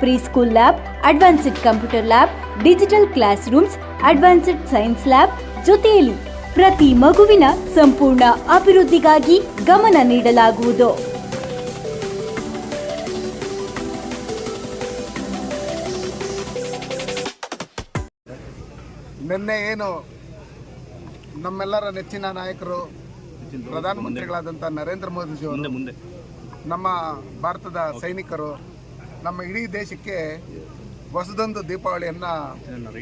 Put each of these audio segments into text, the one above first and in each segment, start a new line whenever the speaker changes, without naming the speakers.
preschool lab advanced computer lab digital classrooms advanced science lab ಜೊತೆಯಲ್ಲಿ ಪ್ರತಿ ಮಗುವಿನ ಸಂಪೂರ್ಣ ಅಭಿವೃದ್ಧಿಗಾಗಿ ಗಮನ ನೀಡಲಾಗುವುದು.
ನಿನ್ನೆ ಏನು ನಮ್ಮೆಲ್ಲರ ನೆಚ್ಚಿನ ನಾಯಕರು ಪ್ರಧಾನಮಂತ್ರಿಗಳಾದಂಥ ನರೇಂದ್ರ ಮೋದಿಜಿಯವರು
ಮುಂದೆ ಮುಂದೆ.
ನಮ್ಮ ಭಾರತದ ಸೈನಿಕರು ನಮ್ಮ ಇಡೀ ದೇಶಕ್ಕೆ ಹೊಸದೊಂದು ದೀಪಾವಳಿಯನ್ನು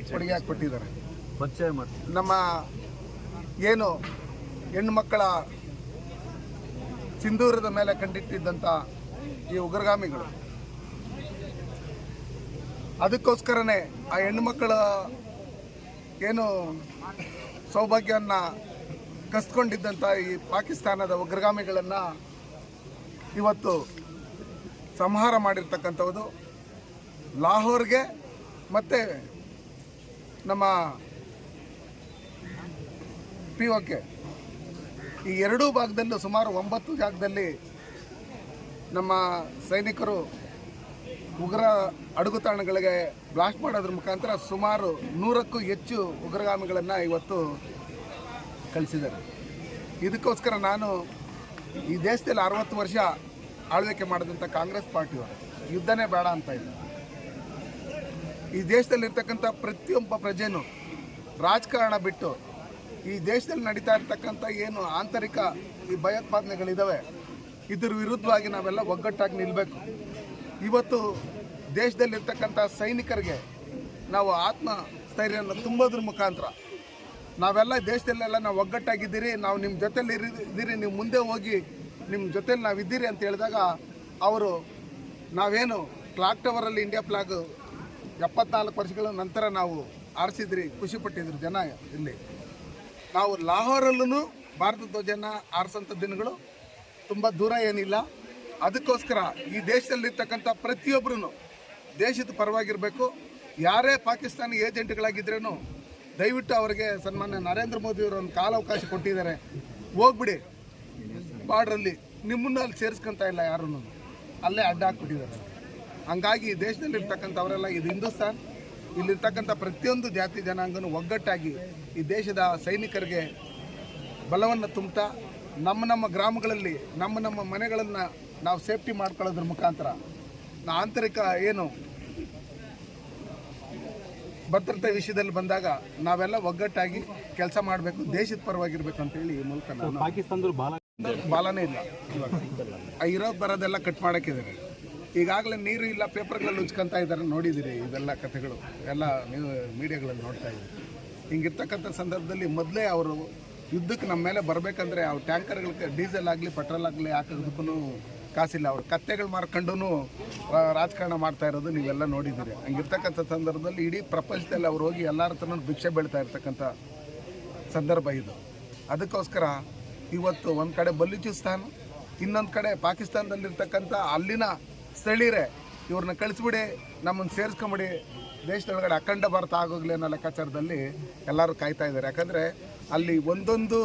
ಕೊಡುಗೆ
ಮಾಡಿ
ನಮ್ಮ ಏನು ಹೆಣ್ಣು ಮಕ್ಕಳ ಸಿಂಧೂರದ ಮೇಲೆ ಕಂಡಿಟ್ಟಿದ್ದಂಥ ಈ ಉಗ್ರಗಾಮಿಗಳು ಅದಕ್ಕೋಸ್ಕರನೇ ಆ ಹೆಣ್ಣು ಮಕ್ಕಳ ಏನು ಸೌಭಾಗ್ಯವನ್ನು ಕಸ್ಕೊಂಡಿದ್ದಂಥ ಈ ಪಾಕಿಸ್ತಾನದ ಉಗ್ರಗಾಮಿಗಳನ್ನು ಇವತ್ತು ಸಂಹಾರ ಮಾಡಿರ್ತಕ್ಕಂಥದ್ದು ಲಾಹೋರ್ಗೆ ಮತ್ತು ನಮ್ಮ ಪಿ ಓಕೆ ಈ ಎರಡೂ ಭಾಗದಲ್ಲೂ ಸುಮಾರು ಒಂಬತ್ತು ಜಾಗದಲ್ಲಿ ನಮ್ಮ ಸೈನಿಕರು ಉಗ್ರ ಅಡುಗುತಾಣಗಳಿಗೆ ಬ್ಲಾಸ್ಟ್ ಮಾಡೋದ್ರ ಮುಖಾಂತರ ಸುಮಾರು ನೂರಕ್ಕೂ ಹೆಚ್ಚು ಉಗ್ರಗಾಮಿಗಳನ್ನು ಇವತ್ತು ಕಳಿಸಿದ್ದಾರೆ. ಇದಕ್ಕೋಸ್ಕರ ನಾನು ಈ ದೇಶದಲ್ಲಿ ಅರವತ್ತು ವರ್ಷ ಆಳ್ವಿಕೆ ಮಾಡಿದಂಥ ಕಾಂಗ್ರೆಸ್ ಪಾರ್ಟಿಯವರು ಯುದ್ಧನೇ ಬೇಡ ಅಂತ ಇಲ್ಲ. ಈ ದೇಶದಲ್ಲಿರ್ತಕ್ಕಂಥ ಪ್ರತಿಯೊಬ್ಬ ಪ್ರಜೆನೂ ರಾಜಕಾರಣ ಬಿಟ್ಟು ಈ ದೇಶದಲ್ಲಿ ನಡೀತಾ ಇರ್ತಕ್ಕಂಥ ಏನು ಆಂತರಿಕ ಈ ಭಯೋತ್ಪಾದನೆಗಳಿದ್ದಾವೆ ಇದ್ರ ವಿರುದ್ಧವಾಗಿ ನಾವೆಲ್ಲ ಒಗ್ಗಟ್ಟಾಗಿ ನಿಲ್ಲಬೇಕು ಇವತ್ತು ದೇಶದಲ್ಲಿರ್ತಕ್ಕಂಥ ಸೈನಿಕರಿಗೆ ನಾವು ಆತ್ಮ ಸ್ಥೈರ್ಯವನ್ನು ತುಂಬೋದ್ರ ಮುಖಾಂತರ ನಾವೆಲ್ಲ ದೇಶದಲ್ಲೆಲ್ಲ ನಾವು ಒಗ್ಗಟ್ಟಾಗಿದ್ದೀರಿ, ನಾವು ನಿಮ್ಮ ಜೊತೆಲಿ ಇದ್ದೀರಿ, ನೀವು ಮುಂದೆ ಹೋಗಿ ನಿಮ್ಮ ಜೊತೇಲಿ ನಾವು ಇದ್ದೀರಿ ಅಂತ ಹೇಳಿದಾಗ ಅವರು, ನಾವೇನು ಕ್ಲಾಕ್ ಟವರಲ್ಲಿ ಇಂಡಿಯಾ ಫ್ಲಾಗ್ ಎಪ್ಪತ್ನಾಲ್ಕು ವರ್ಷಗಳ ನಂತರ ನಾವು ಆರಿಸಿದ್ರಿ ಖುಷಿಪಟ್ಟಿದ್ರು ಜನ ಇಲ್ಲಿ. ನಾವು ಲಾಹೋರಲ್ಲೂ ಭಾರತ ಧ್ವಜನ ಆರಿಸೋಂಥ ದಿನಗಳು ತುಂಬ ದೂರ ಏನಿಲ್ಲ. ಅದಕ್ಕೋಸ್ಕರ ಈ ದೇಶದಲ್ಲಿರ್ತಕ್ಕಂಥ ಪ್ರತಿಯೊಬ್ಬರೂ ದೇಶದ ಪರವಾಗಿರಬೇಕು. ಯಾರೇ ಪಾಕಿಸ್ತಾನಿ ಏಜೆಂಟ್ಗಳಾಗಿದ್ರೂ ದಯವಿಟ್ಟು ಅವರಿಗೆ ಸನ್ಮಾನ್ಯ ನರೇಂದ್ರ ಮೋದಿಯವರು ಒಂದು ಕಾಲಾವಕಾಶ ಕೊಟ್ಟಿದ್ದಾರೆ. ಹೋಗ್ಬಿಡಿ. ಬಾರ್ಡ್ರಲ್ಲಿ ನಿಮ್ಮನ್ನ ಅಲ್ಲಿ ಸೇರಿಸ್ಕೊಂತ ಇಲ್ಲ ಯಾರೂ ಅಲ್ಲೇ ಅಡ್ಡ ಹಾಕ್ಬಿಟ್ಟಿದ್ದಾರೆ. ಹಂಗಾಗಿ ದೇಶದಲ್ಲಿರ್ತಕ್ಕಂಥವರೆಲ್ಲ ಇದು ಹಿಂದೂಸ್ತಾನ್. ಇಲ್ಲಿರ್ತಕ್ಕಂಥ ಪ್ರತಿಯೊಂದು ಜಾತಿ ಜನಾಂಗನೂ ಒಗ್ಗಟ್ಟಾಗಿ ಈ ದೇಶದ ಸೈನಿಕರಿಗೆ ಬಲವನ್ನು ತುಂಬುತ್ತಾ ನಮ್ಮ ನಮ್ಮ ಗ್ರಾಮಗಳಲ್ಲಿ ನಮ್ಮ ನಮ್ಮ ಮನೆಗಳನ್ನು ನಾವು ಸೇಫ್ಟಿ ಮಾಡ್ಕೊಳ್ಳೋದ್ರ ಮುಖಾಂತರ ಆಂತರಿಕ ಏನು ಭದ್ರತೆ ವಿಷಯದಲ್ಲಿ ಬಂದಾಗ ನಾವೆಲ್ಲ ಒಗ್ಗಟ್ಟಾಗಿ ಕೆಲಸ ಮಾಡಬೇಕು, ದೇಶದ ಪರವಾಗಿರ್ಬೇಕು ಅಂತೇಳಿ ಈ ಮೂಲಕ ನಾನು ಬಾಲನೇ ಇಲ್ಲ. ಇವಾಗ ಆ ಇರೋ ಬರೋದೆಲ್ಲ ಕಟ್ ಮಾಡೋಕ್ಕಿದ್ದಾರೆ. ಈಗಾಗಲೇ ನೀರು ಇಲ್ಲ ಪೇಪರ್ಗಳಲ್ಲಿ ಉಜ್ಕೊಂತ ಇದ್ದಾರೆ. ನೋಡಿದ್ದೀರಿ ಇವೆಲ್ಲ ಕಥೆಗಳು. ಎಲ್ಲ ನೀವು ಮೀಡಿಯಾಗಳಲ್ಲಿ ನೋಡ್ತಾ ಇದ್ದೀರಿ. ಹಿಂಗಿರ್ತಕ್ಕಂಥ ಸಂದರ್ಭದಲ್ಲಿ ಮೊದಲೇ ಅವರು ಯುದ್ಧಕ್ಕೆ ನಮ್ಮ ಮೇಲೆ ಬರಬೇಕಂದ್ರೆ ಅವ್ರ ಟ್ಯಾಂಕರ್ಗಳಿಗೆ ಡೀಸೆಲ್ ಆಗಲಿ, ಪೆಟ್ರೋಲ್ ಆಗಲಿ ಹಾಕೋದಕ್ಕೂ ಕಾಸಿಲ್ಲ. ಅವ್ರು ಕತ್ತೆಗಳು ಮಾರ್ಕೊಂಡು ರಾಜಕಾರಣ ಮಾಡ್ತಾ ಇರೋದು ನೀವೆಲ್ಲ ನೋಡಿದ್ದೀರಿ ಹಂಗಿರ್ತಕ್ಕಂಥ ಸಂದರ್ಭದಲ್ಲಿ ಇಡೀ ಪ್ರಪಂಚದಲ್ಲಿ ಅವ್ರು ಹೋಗಿ ಎಲ್ಲರ ಹತ್ರನೂ ಭಿಕ್ಷೆ ಬೀಳ್ತಾ ಇರ್ತಕ್ಕಂಥ ಸಂದರ್ಭ ಇದು. ಅದಕ್ಕೋಸ್ಕರ ಇವತ್ತು ಒಂದು ಕಡೆ ಬಲೂಚಿಸ್ತಾನ್, ಇನ್ನೊಂದು ಕಡೆ ಪಾಕಿಸ್ತಾನದಲ್ಲಿರ್ತಕ್ಕಂಥ ಅಲ್ಲಿನ ಸ್ಥಳೀಯರೇ ಇವ್ರನ್ನ ಕಳಿಸ್ಬಿಡಿ ನಮ್ಮನ್ನು ಸೇರಿಸ್ಕೊಂಬಿಡಿ. ದೇಶದೊಳಗಡೆ ಅಖಂಡ ಭಾರತ ಆಗೋಗ್ಲಿ ಅನ್ನೋ ಲೆಕ್ಕಾಚಾರದಲ್ಲಿ ಎಲ್ಲರೂ ಕಾಯ್ತಾ ಇದ್ದಾರೆ. ಯಾಕಂದರೆ ಅಲ್ಲಿ ಒಂದೊಂದು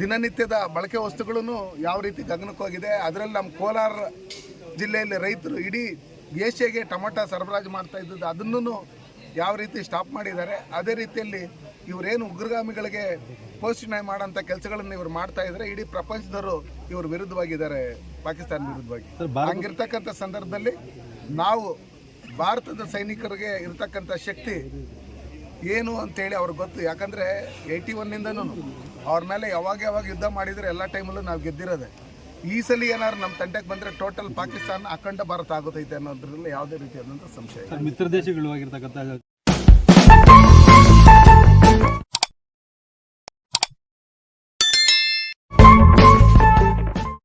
ದಿನನಿತ್ಯದ ಬಳಕೆ ವಸ್ತುಗಳೂ ಯಾವ ರೀತಿ ಗಗನಕ್ಕೆ ಹೋಗಿದೆ, ಅದರಲ್ಲಿ ನಮ್ಮ ಕೋಲಾರ ಜಿಲ್ಲೆಯಲ್ಲಿ ರೈತರು ಇಡೀ ಏಷ್ಯಾಗೆ ಟೊಮೊಟೊ ಸರಬರಾಜು ಮಾಡ್ತಾ ಇದ್ದದ್ದು ಅದನ್ನು ಯಾವ ರೀತಿ ಸ್ಟಾಪ್ ಮಾಡಿದ್ದಾರೆ ಅದೇ ರೀತಿಯಲ್ಲಿ ಇವರೇನು ಉಗ್ರಗಾಮಿಗಳಿಗೆ ಪೋಷಣೆ ಮಾಡೋಂಥ ಕೆಲಸಗಳನ್ನು ಇವರು ಮಾಡ್ತಾ ಇದ್ದಾರೆ ಇಡೀ ಪ್ರಪಂಚದವರು ಇವ್ರ ವಿರುದ್ಧವಾಗಿದ್ದಾರೆ ಪಾಕಿಸ್ತಾನ ವಿರುದ್ಧವಾಗಿ. ಹಂಗಿರ್ತಕ್ಕಂಥ ಸಂದರ್ಭದಲ್ಲಿ ನಾವು ಭಾರತದ ಸೈನಿಕರಿಗೆ ಇರ್ತಕ್ಕಂಥ ಶಕ್ತಿ ಏನು ಅಂತೇಳಿ ಅವ್ರಿಗೆ ಗೊತ್ತು. ಯಾಕಂದರೆ ಏಯ್ಟಿ ಒನ್ನಿಂದನೂ ಅವ್ರ ಮೇಲೆ ಯಾವಾಗ ಯಾವಾಗ ಯುದ್ಧ ಮಾಡಿದರೆ ಎಲ್ಲ ಟೈಮಲ್ಲೂ ನಾವು ಗೆದ್ದಿರೋದೆ. ಈ ಸಲ ಏನಾದ್ರು ನಮ್ಮ ತಂಡಕ್ಕೆ ಬಂದರೆ ಟೋಟಲ್ ಪಾಕಿಸ್ತಾನ ಅಖಂಡ ಭಾರತ ಆಗೋದೈತೆ ಅನ್ನೋದ್ರಲ್ಲಿ ಯಾವುದೇ ರೀತಿಯಾದಂಥ ಸಂಶಯ
ಮಿತ್ರ ದೇಶಗಳು ಆಗಿರ್ತಕ್ಕಂಥ